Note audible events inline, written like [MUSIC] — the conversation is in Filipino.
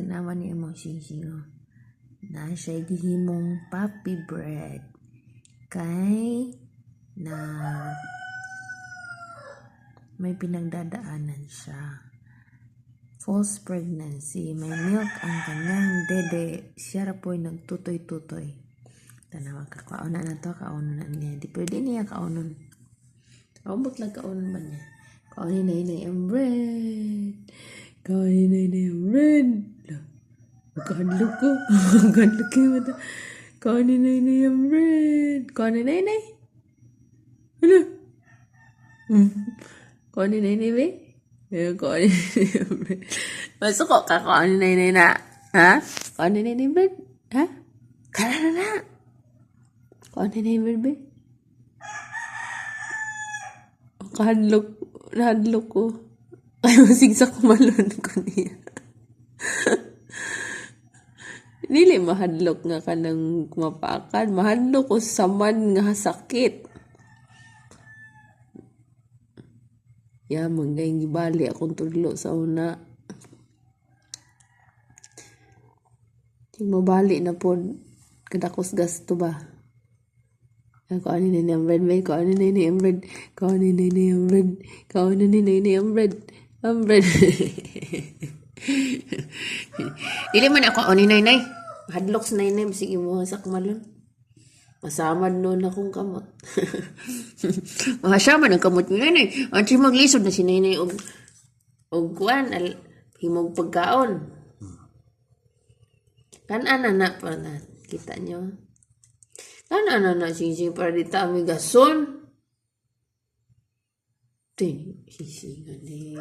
Tanawa ni mo sising oh. Na siya gihimong puppy bread. Kay na may pinagdadaanan siya. False pregnancy. May milk ang kanyang dede. Siya ra po'y nagtutoy-tutoy. Tanawa ka. Kauna na to. Kaunon na niya. Di pwede niya kaunon. Kaumot lang kaunon ba niya? Kaunin na ang bread. Kaunin na inay ang bread. Magkahadlok ko. [LAUGHS] Ko yung mata. Kaunin na inay ang bread. Kaunin na inay. Ano? Hmm. Kaunin na inay, be? Eh, kaunin na ang bread. Masuko ka kaunin na na. Ha? Kaunin na ang bread. Ha? Kala na na. Kaunin na yung bread, be? Kahadlok, nahadlok ko. [LAUGHS] Ay, masigsa ko malun ko niya. [LAUGHS] Dili mahadlok nga ka ng kumapakan. Mahadlok ko sa man nga sakit. Ya, manggay gibali akong tudlo sa una. Mabali na po, kadakos gasto ba? Na ni. Ko ano na ni. Ko ano na ni. Ko ano na ni bread. Ang bread. Dili man ako ani nay nay. Hadlok sa nay nay sige mo sa kumalon. Masamad noon akong kamot. [LAUGHS] Mahasama ng kamot ni nay. Ang maglisod na si nay nay og og kuan al himog pagkaon. Kan ana na pa na kita nyo. Kan ana na sisi para di tami gason. Tin sisi gani.